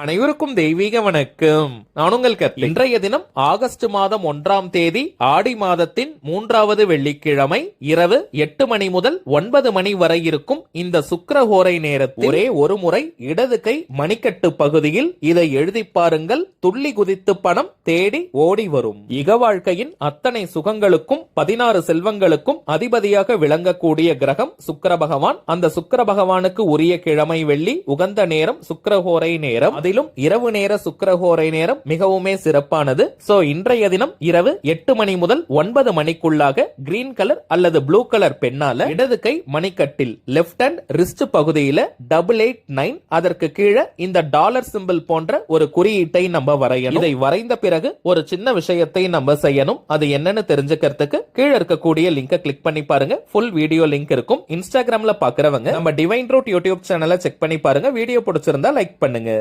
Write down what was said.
அனைவருக்கும் தெய்வீக வணக்கம். நான் உங்கள் கத்தி இன்றைய தினம் ஆகஸ்ட் மாதம் ஒன்றாம் தேதி ஆடி மாதத்தின் மூன்றாவது வெள்ளிக்கிழமை இரவு எட்டு மணி முதல் ஒன்பது மணி வரை இருக்கும் இந்த சுக்கிரஹோரை நேரத்தில் ஒரே ஒரு முறை இடது கை மணிக்கட்டு பகுதியில் இதை எழுதி பாருங்கள். துள்ளி குதித்து பணம் தேடி ஓடி வரும். இக வாழ்க்கையின் அத்தனை சுகங்களுக்கும் பதினாறு செல்வங்களுக்கும் அதிபதியாக விளங்கக்கூடிய கிரகம் சுக்கர பகவான் அந்த சுக்கர பகவானுக்கு உரிய கிழமை வெள்ளி உகந்த நேரம் சுக்கிரஹோரை நேரம். அதிலும் இரவு நேர சுக்கரகோரை நேரம் மிகவுமே சிறப்பானது. சோ இன்றைய தினம் இரவு எட்டு மணி முதல் ஒன்பது மணிக்குள்ளாக கிரீன் கலர் அல்லது ப்ளூ கலர் பெண்ணால இடது கை மணிக்கட்டில் லெப்ட் ஹேண்ட் ரிஸ்ட் பகுதியில டபுள் எயிட் நைன் அதற்கு கீழே இந்த டாலர் சிம்பிள் போன்ற ஒரு குறியீட்டை நம்ம வரையணும். இதை வரைந்த பிறகு ஒரு சின்ன விஷயத்தை நம்ம செய்யணும். அது என்னன்னு தெரிஞ்சுக்கிறதுக்கு கீழே இருக்கக்கூடிய லிங்கை கிளிக் பண்ணி பாருங்க. ஃபுல் வீடியோ லிங்க் இருக்கும். இன்ஸ்டாகிராம்ல பாக்குறவங்க நம்ம டிவைன் ரூட் யூடியூப் சேனலை செக் பண்ணி பாருங்க. வீடியோ பிடிச்சிருந்தா லைக் பண்ணுங்க.